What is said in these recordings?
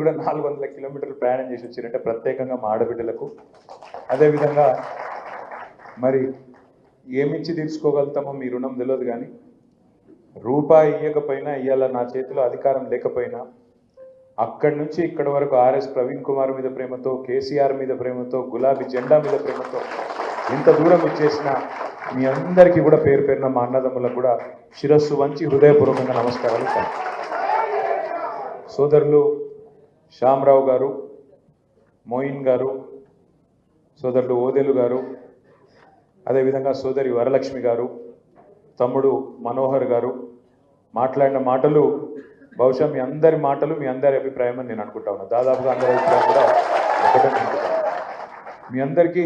కూడా నాలుగు వందల కిలోమీటర్లు ప్రయాణం చేసి వచ్చారంటే ప్రత్యేకంగా మా ఆడబిడ్డలకు. అదేవిధంగా మరి ఏమిచ్చి తీర్చుకోగలుగుతామో మీ రుణం తెలియదు కానీ రూపాయి ఇవ్వకపోయినా ఇవాళ నా చేతిలో అధికారం లేకపోయినా అక్కడి నుంచి ఇక్కడి వరకు ఆర్ఎస్ ప్రవీణ్ కుమార్ మీద ప్రేమతో కేసీఆర్ మీద ప్రేమతో గులాబీ జెండా మీద ప్రేమతో ఇంత దూరం ఇచ్చేసిన మీ అందరికీ కూడా పేరు పేరున మా అన్నదమ్ములకు కూడా శిరస్సు వంచి హృదయపూర్వకంగా నమస్కారాలు. సోదరులు శ్యామరావు గారు మోయిన్ గారు సోదరుడు ఓదెలు గారు అదేవిధంగా సోదరి వరలక్ష్మి గారు తమ్ముడు మనోహర్ గారు మాట్లాడిన మాటలు బహుశా మీ అందరి మాటలు మీ అందరి అభిప్రాయం అని నేను అనుకుంటా ఉన్నాను దాదాపుగా అందరి అభిప్రాయం కూడా ఒకటే మీ అందరికీ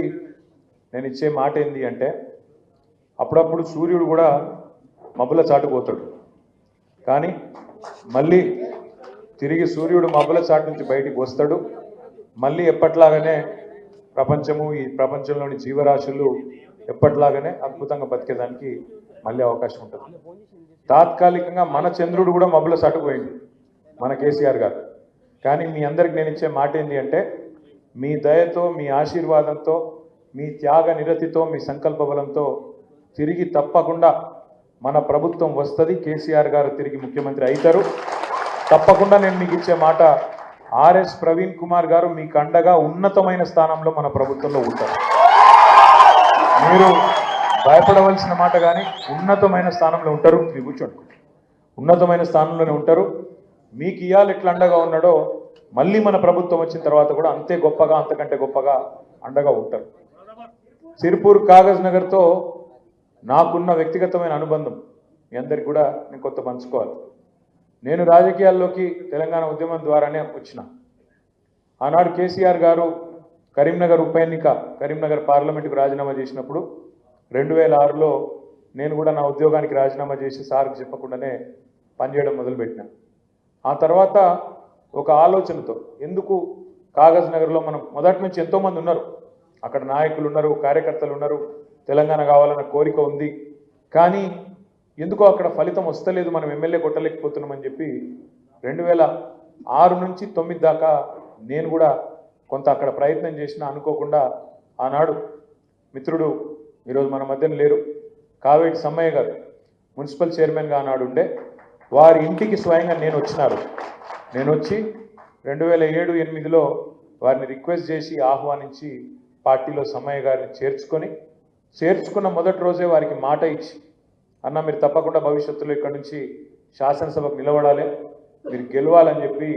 నేను ఇచ్చే మాట ఏంటి అంటే అప్పుడప్పుడు సూర్యుడు కూడా మబ్బుల చాటుపోతాడు కానీ మళ్ళీ తిరిగి సూర్యుడు మబ్బుల చాటు నుంచి బయటికి వస్తాడు. మళ్ళీ ఎప్పట్లాగానే ప్రపంచము ఈ ప్రపంచంలోని జీవరాశులు ఎప్పట్లాగానే అద్భుతంగా బతికేదానికి మళ్ళీ అవకాశం ఉంటుంది. తాత్కాలికంగా మన చంద్రుడు కూడా మబ్బుల సటుపోయింది మన కేసీఆర్ గారు. కానీ మీ అందరికి నేను ఇచ్చే మాట ఏంటి అంటే మీ దయతో మీ ఆశీర్వాదంతో మీ త్యాగ నిరతితో మీ సంకల్ప బలంతో తిరిగి తప్పకుండా మన ప్రభుత్వం వస్తుంది. కేసీఆర్ గారు తిరిగి ముఖ్యమంత్రి అవుతారు. తప్పకుండా నేను మీకు ఇచ్చే మాట ఆర్ఎస్ ప్రవీణ్ కుమార్ గారు మీకు అండగా ఉన్నతమైన స్థానంలో మన ప్రభుత్వంలో ఉంటారు. మీరు భయపడవలసిన మాట కానీ ఉన్నతమైన స్థానంలో ఉంటారు మీరు కూర్చోండి. ఉన్నతమైన స్థానంలోనే ఉంటారు. మీకు ఇవాళ ఎట్లా అండగా ఉన్నాడో మళ్ళీ మన ప్రభుత్వం వచ్చిన తర్వాత కూడా అంతే గొప్పగా అంతకంటే గొప్పగా అండగా ఉంటారు. సిరిపూర్ కాగజ్ నగర్తో నాకున్న వ్యక్తిగతమైన అనుబంధం మీ అందరికి కూడా నేను కొత్త పంచుకోవాలి. నేను రాజకీయాల్లోకి తెలంగాణ ఉద్యమం ద్వారానే వచ్చిన. ఆనాడు కేసీఆర్ గారు కరీంనగర్ ఉప ఎన్నిక కరీంనగర్ పార్లమెంటుకు రాజీనామా చేసినప్పుడు రెండు వేల ఆరులో నేను కూడా నా ఉద్యోగానికి రాజీనామా చేసి సార్కి చెప్పకుండానే పనిచేయడం మొదలుపెట్టిన. ఆ తర్వాత ఒక ఆలోచనతో ఎందుకు కాగజ్ నగర్లో మనం మొదటి నుంచి ఎంతోమంది ఉన్నారు. అక్కడ నాయకులు ఉన్నారు కార్యకర్తలు ఉన్నారు తెలంగాణ కావాలన్న కోరిక ఉంది. కానీ ఎందుకో అక్కడ ఫలితం వస్తలేదు మనం ఎమ్మెల్యే కొట్టలేకపోతున్నామని చెప్పి రెండు వేల ఆరు నుంచి తొమ్మిది దాకా నేను కూడా కొంత అక్కడ ప్రయత్నం చేసినా అనుకోకుండా ఆనాడు మిత్రుడు ఈరోజు మన మధ్యన లేరు. కావేటి సమ్మయ్య గారు మున్సిపల్ చైర్మన్గా ఆనాడు ఉండే. వారి ఇంటికి స్వయంగా నేను వచ్చినారు నేను వచ్చి రెండు వేల ఏడు ఎనిమిదిలో వారిని రిక్వెస్ట్ చేసి ఆహ్వానించి పార్టీలో సమ్మయ్య గారిని చేర్చుకొని చేర్చుకున్న మొదటి రోజే వారికి మాట ఇచ్చి అన్న మీరు తప్పకుండా భవిష్యత్తులో ఇక్కడ నుంచి శాసనసభకు నిలబడాలి. మీరు గెలవాలని చెప్పి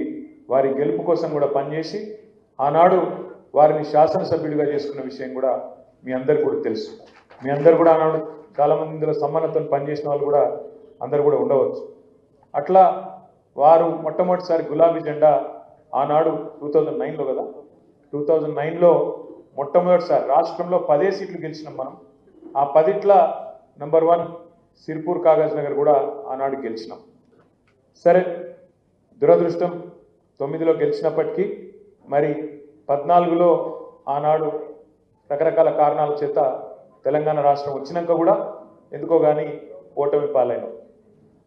వారి గెలుపు కోసం కూడా పనిచేసి ఆనాడు వారిని శాసనసభ్యుడిగా చేసుకున్న విషయం కూడా మీ అందరు కూడా తెలుసు. మీ అందరు కూడా ఆనాడు చాలామంది ఇందులో సమ్మానంతో పనిచేసిన వాళ్ళు కూడా అందరు కూడా ఉండవచ్చు. అట్లా వారు మొట్టమొదటిసారి గులాబీ జెండా ఆనాడు టూ థౌజండ్ నైన్లో కదా? టూ థౌజండ్ నైన్లో మొట్టమొదటిసారి రాష్ట్రంలో పదే సీట్లు గెలిచినాం మనం. ఆ పదిట్ల number one Sirpur Kagaznagar కూడా ఆనాడు గెలిచినాం. సరే దురదృష్టం తొమ్మిదిలో గెలిచినప్పటికీ మరి పద్నాలుగులో ఆనాడు రకరకాల కారణాల చేత తెలంగాణ రాష్ట్రం వచ్చినాక కూడా ఎందుకో కానీ ఓటమి పాలైనాం.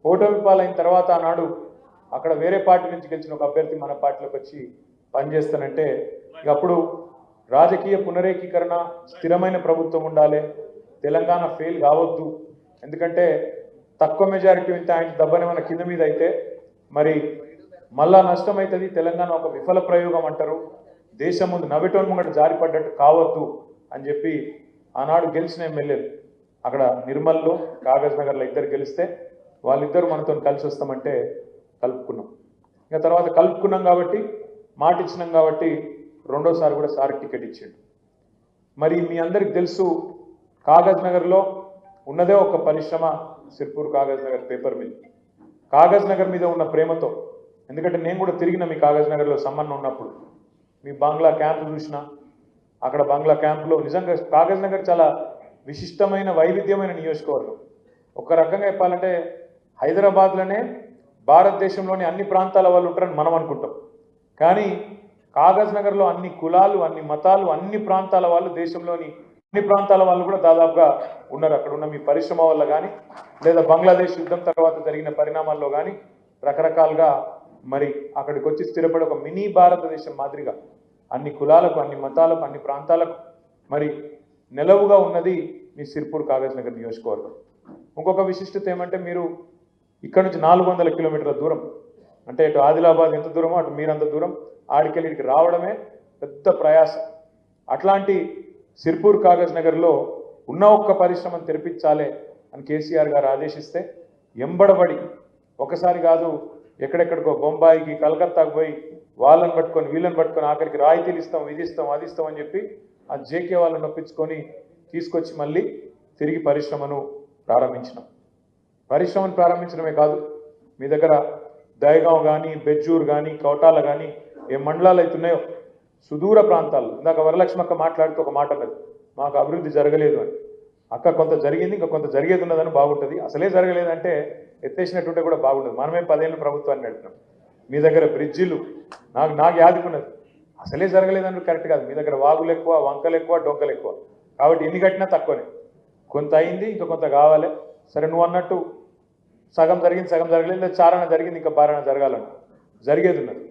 ఓటమి పాలైన తర్వాత ఆనాడు అక్కడ వేరే పార్టీ నుంచి గెలిచిన ఒక అభ్యర్థి మన పార్టీలోకి వచ్చి పనిచేస్తానంటే ఇక అప్పుడు రాజకీయ పునరేకీకరణ స్థిరమైన ప్రభుత్వం ఉండాలి తెలంగాణ ఫెయిల్ కావద్దు ఎందుకంటే తక్కువ మెజారిటీ ఉంటే ఆయన మన కింద మీద అయితే మరి మళ్ళా నష్టం అవుతుంది తెలంగాణ ఒక విఫల ప్రయోగం అంటారు. దేశం ముందు నవ్వటం ముంగట జారిపడ్డట్టు కావద్దు అని చెప్పి ఆనాడు గెలిచిన ఎమ్మెల్యేలు అక్కడ నిర్మల్లో కాగజ్ నగర్లో ఇద్దరు గెలిస్తే వాళ్ళిద్దరు మనతో కలిసి వస్తామంటే కలుపుకున్నాం. ఇంకా తర్వాత కలుపుకున్నాం కాబట్టి మాట ఇచ్చినాం కాబట్టి రెండోసారి కూడా సార్ టికెట్ ఇచ్చిండు. మరి మీ అందరికి తెలుసు కాగజ్ నగర్లో ఉన్నదే ఒక పరిశ్రమ Sirpur Kagaznagar paper mill Kagaznagar మీద ఉన్న ప్రేమతో ఎందుకంటే నేను కూడా తిరిగిన మీ కాగజ్ నగర్లో సంబంధం ఉన్నప్పుడు. మీ బంగ్లా క్యాంపు చూసిన అక్కడ బంగ్లా క్యాంపులో నిజంగా కాగజ్ నగర్ చాలా విశిష్టమైన వైవిధ్యమైన నియోజకవర్గం. ఒక రకంగా చెప్పాలంటే హైదరాబాద్లోనే భారతదేశంలోని అన్ని ప్రాంతాల వాళ్ళు ఉంటారని మనం అనుకుంటాం. కానీ కాగజ్ నగర్లో అన్ని కులాలు అన్ని మతాలు అన్ని ప్రాంతాల వాళ్ళు దేశంలోని అన్ని ప్రాంతాల వాళ్ళు కూడా దాదాపుగా ఉన్నారు. అక్కడ ఉన్న మీ పరిశ్రమ వల్ల కానీ లేదా బంగ్లాదేశ్ యుద్ధం తర్వాత జరిగిన పరిణామాల్లో కానీ రకరకాలుగా మరి అక్కడికి వచ్చి స్థిరపడి ఒక మినీ భారతదేశం మాదిరిగా అన్ని కులాలకు అన్ని మతాలకు అన్ని ప్రాంతాలకు మరి నెలవుగా ఉన్నది మీ సిర్పూర్ కాగజ్ నగర్ నియోజకవర్గం. ఇంకొక విశిష్టత ఏమంటే మీరు ఇక్కడ నుంచి నాలుగు వందల కిలోమీటర్ల దూరం అంటే ఇటు ఆదిలాబాద్ ఎంత దూరమో అటు మీరంత దూరం ఆడికెళ్ళి రావడమే పెద్ద ప్రయాసం. అట్లాంటి సిర్పూర్ కాగజ్ నగర్లో ఉన్న ఒక్క పరిశ్రమను తెరిపించాలే అని కేసీఆర్ గారు ఆదేశిస్తే ఎంబడబడి ఒకసారి కాదు ఎక్కడెక్కడికో బొంబాయికి కలకత్తాకు పోయి వాళ్ళని పట్టుకొని వీళ్ళని పట్టుకొని ఆఖరికి రాయితీలు ఇస్తాం ఇది ఇస్తాం అది ఇస్తాం అని చెప్పి ఆ జేకే వాళ్ళని నొప్పించుకొని తీసుకొచ్చి మళ్ళీ తిరిగి పరిశ్రమను ప్రారంభించినాం. పరిశ్రమను ప్రారంభించడమే కాదు మీ దగ్గర దయగాం కానీ బెజ్జూర్ కానీ కౌటాల కానీ ఏ మండలాలు అవుతున్నాయో సుదూర ప్రాంతాల్లో. ఇందాక వరలక్ష్మి అక్క మాట్లాడుతూ ఒక మాట అన్నది మాకు అభివృద్ధి జరగలేదు అని. అక్క కొంత జరిగింది ఇంకా కొంత జరిగేది ఉన్నదని బాగుంటుంది. అసలే జరగలేదంటే ఎత్తేసినట్టుంటే కూడా బాగుంటుంది మనమే పదేళ్ళు ప్రభుత్వాన్ని నడిపినాం. మీ దగ్గర బ్రిడ్జిలు నాకు నాకు యాదుకున్నది అసలే జరగలేదని కరెక్ట్ కాదు. మీ దగ్గర వాగులు ఎక్కువ వంకలు ఎక్కువ డొంకలు ఎక్కువ. కాబట్టి ఎన్ని కట్టినా తక్కువనే. కొంత అయింది ఇంకా కొంత కావాలి. సరే నువ్వు అన్నట్టు సగం జరిగింది సగం జరగలేదు. లేదా చారణ జరిగింది ఇంకా బారణ జరగాలంట. జరిగేది ఉన్నది.